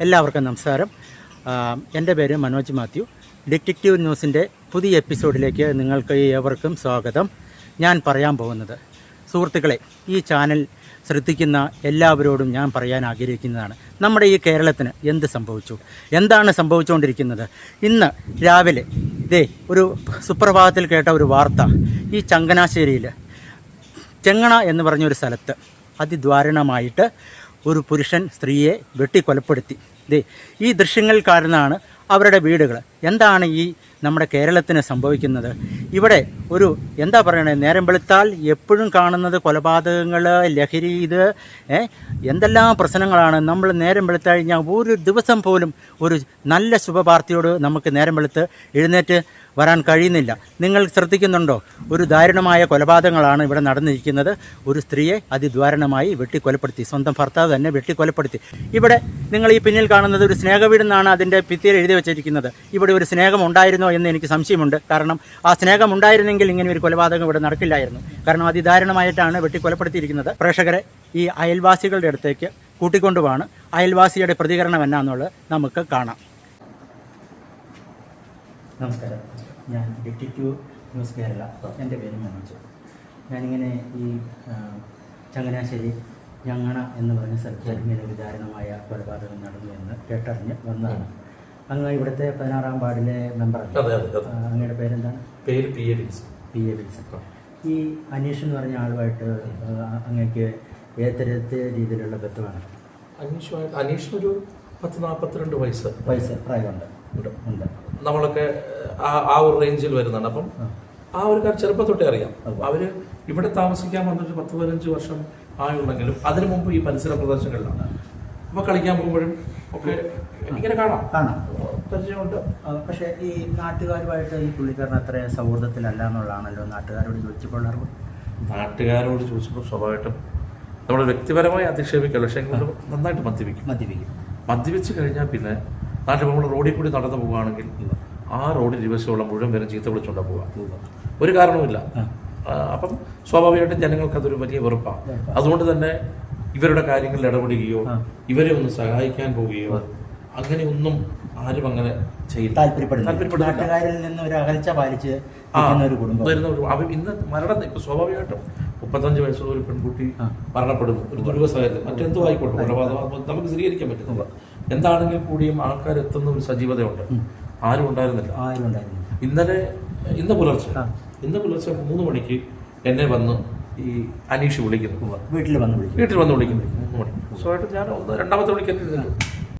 എല്ലാവർക്കും നമസ്കാരം. എന്റെ പേര് മനോജ് മാത്യു. ഡിറ്റക്റ്റീവ് ന്യൂസിന്റെ പുതിയ എപ്പിസോഡിലേക്ക് നിങ്ങൾക്ക് ഏവർക്കും സ്വാഗതം. ഞാൻ പറയാൻ പോകുന്നത് സുഹൃത്തുക്കളെ ഈ ചാനൽ ശ്രദ്ധിക്കുന്ന എല്ലാവരോടും ഞാൻ പറയാൻ ആഗ്രഹിക്കുന്നതാണ്. നമ്മുടെ ഈ കേരളത്തിന് എന്ത് സംഭവിച്ചു? എന്താണ് സംഭവിച്ചുകൊണ്ടിരിക്കുന്നത്? ഇന്ന് രാവിലെ ഇതേ ഒരു സുപ്രഭാതത്തിൽ കേട്ട ഒരു വാർത്ത ഈ ചങ്ങനാശ്ശേരിയിൽ ചെങ്ങണ എന്ന് പറഞ്ഞൊരു സ്ഥലത്ത് അതിദ്വാരണമായിട്ട് ഒരു പുരുഷൻ സ്ത്രീയെ വെട്ടിക്കൊലപ്പെടുത്തി. ദേ ഈ ദൃശ്യങ്ങൾ കാരണമാണ് അവരുടെ വീടുകൾ എന്താണ് ഈ നമ്മുടെ കേരളത്തിന് സംഭവിക്കുന്നത്? ഇവിടെ ഒരു എന്താ പറയണത് നേരം വെളുത്താൽ എപ്പോഴും കാണുന്നത് കൊലപാതകങ്ങൾ ലഹരി ഇത് എന്തെല്ലാം പ്രശ്നങ്ങളാണ്. നമ്മൾ നേരം വെളുത്ത് കഴിഞ്ഞാൽ ഒരു ദിവസം പോലും ഒരു നല്ല ശുഭവാർത്തയോട് നമുക്ക് നേരം വെളുത്ത് എഴുന്നേറ്റ് വരാൻ കഴിയുന്നില്ല. നിങ്ങൾ ശ്രദ്ധിക്കുന്നുണ്ടോ? ഒരു ദാരുണമായ കൊലപാതകങ്ങളാണ് ഇവിടെ നടന്നിരിക്കുന്നത്. ഒരു സ്ത്രീയെ അതിദ്വാരണമായി വെട്ടിക്കൊലപ്പെടുത്തി. സ്വന്തം ഭർത്താവ് തന്നെ വെട്ടിക്കൊലപ്പെടുത്തി. ഇവിടെ നിങ്ങൾ ഈ പിന്നിൽ കാണുന്നത് ഒരു സ്നേഹവീടെന്നാണ് അതിന്റെ ഭിത്തിയിൽ എഴുതി വെച്ചിരിക്കുന്നത്. ഇവിടെ ഒരു സ്നേഹം ഉണ്ടായിരുന്നോ എന്ന് എനിക്ക് സംശയമുണ്ട്. കാരണം ആ സ്നേഹം ഉണ്ടായിരുന്നെങ്കിൽ ഇങ്ങനെ ഒരു കൊലപാതകം ഇവിടെ നടക്കില്ലായിരുന്നു. കാരണം അതിദാരുണമായിട്ടാണ് വെട്ടിക്കൊലപ്പെടുത്തിയിരിക്കുന്നത്. പ്രേക്ഷകരെ ഈ അയൽവാസികളുടെ അടുത്തേക്ക് കൂട്ടിക്കൊണ്ടുപോണ് അയൽവാസിയുടെ പ്രതികരണം എന്നാന്നുള്ളത് നമുക്ക് കാണാം. നമസ്കാരം. ഞാൻ ഡിറ്റക്റ്റീവ് ന്യൂസ് കേരള. എന്റെ പേര് മനോജ്. ഞാനിങ്ങനെ ഈ ചങ്ങനാശ്ശേരി ഞങ്ങണ എന്ന് പറഞ്ഞ സ്ഥലത്ത് ഇങ്ങനെ ഒരു ദാരുണമായ കൊലപാതകം നടന്നു എന്ന് കേട്ടറിഞ്ഞ് വന്നതാണ്. അങ്ങ് ഇവിടുത്തെ പതിനാറാം വാർഡിലെ മെമ്പർ അതെ അതെ അതെ. ആ, അങ്ങയുടെ പേരെന്താണ്? പേര് P A Bins P A Wilson ഈ അനീഷ് എന്ന് പറഞ്ഞ ആളുമായിട്ട് അങ്ങക്ക് ഏതരത്തെ രീതിയിലുള്ള ബന്ധമാണ്? അനീഷുമായിട്ട് അനീഷിന് ഒരു പത്ത് നാൽപ്പത്തിരണ്ട് വയസ്സ്. വയസ്സ് പ്രായമുണ്ട്. ഉണ്ട്. നമ്മളൊക്കെ ആ ആ ഒരു റേഞ്ചിൽ വരുന്നുണ്ട് അപ്പം ആ. ഒരു കാര്യം ചെറുപ്പം തൊട്ടേ അറിയാം. അവർ ഇവിടെ താമസിക്കാൻ വന്നിട്ട് പത്ത് പതിനഞ്ച് വർഷം ആയുണ്ടെങ്കിലും അതിനു മുമ്പ് ഈ പരിസര പ്രദേശങ്ങളിലാണ്. അപ്പൊ കളിക്കാൻ പോകുമ്പോഴും ഒക്കെ ഇങ്ങനെ കാണാം. കാണാം. പക്ഷേ ഈ നാട്ടുകാരുമായിട്ട് ഈ പുള്ളിക്കാരൻ അത്ര സൗഹൃദത്തിലല്ല എന്നുള്ളതാണല്ലോ നാട്ടുകാരോട് ചോദിച്ചപ്പോൾ അറിവ് നാട്ടുകാരോട് ചോദിച്ചപ്പോൾ സ്വാഭാവികമായിട്ടും നമ്മൾ വ്യക്തിപരമായി അധിക്ഷേപിക്കുക പക്ഷേ നന്നായിട്ട് മദ്യപിക്കും. മദ്യപിക്കും. മദ്യപിച്ച് കഴിഞ്ഞാൽ പിന്നെ നാട്ടിൽ നമ്മൾ റോഡിൽ കൂടി നടന്നു പോവുകയാണെങ്കിൽ ആ റോഡിൽ ദിവസമുള്ള മുഴുവൻ പേരും ചീത്ത വിളിച്ചുകൊണ്ടാണ് പോവുക. ഒരു കാരണവുമില്ല. അപ്പം സ്വാഭാവികമായിട്ടും ജനങ്ങൾക്ക് അതൊരു വലിയ വെറുപ്പാണ്. അതുകൊണ്ട് തന്നെ ഇവരുടെ കാര്യങ്ങളിൽ ഇടപെടുകയോ ഇവരെ ഒന്ന് സഹായിക്കാൻ പോവുകയോ അങ്ങനെ ഒന്നും ആരും അങ്ങനെ ചെയ്യില്ല. താല്പര്യപ്പെടുന്നു താല്പര്യപ്പെടുന്നില്ല. നാട്ടുകാരിൽ നിന്ന് ഒരു അകൽച്ച പാലിച്ച് ഒരു കുടുംബം. വരുന്ന ഒരു അവ ഇന്ന് മരണം ഇപ്പൊ സ്വാഭാവികമായിട്ടും മുപ്പത്തഞ്ച് വയസ്സുള്ള ഒരു പെൺകുട്ടി മരണപ്പെടുന്നു. ഒരു സാഹചര്യം മറ്റെന്തോ ആയിക്കോട്ടെ കൊലപാതകം. നമുക്ക് സ്ഥിരീകരിക്കാൻ പറ്റുന്നില്ല. എന്താണെങ്കിൽ കൂടിയും ആൾക്കാർ എത്തുന്ന ഒരു സജീവതയുണ്ട്. ആരും ഉണ്ടായിരുന്നില്ല. ആരും ഉണ്ടായിരുന്നില്ല. ഇന്നലെ ഇന്ന് പുലർച്ചെ. ഇന്ന് പുലർച്ചെ മൂന്ന് മണിക്ക് എന്നെ വന്ന് ഈ അനീഷ് വിളിക്കുന്നു. വീട്ടിൽ വന്ന് വിളിക്കും. വീട്ടിൽ വന്ന് വിളിക്കുന്നു. സ്വയമായിട്ട് മണി ഞാൻ ഒന്ന് രണ്ടാമത്തെ എഴുന്നേറ്റു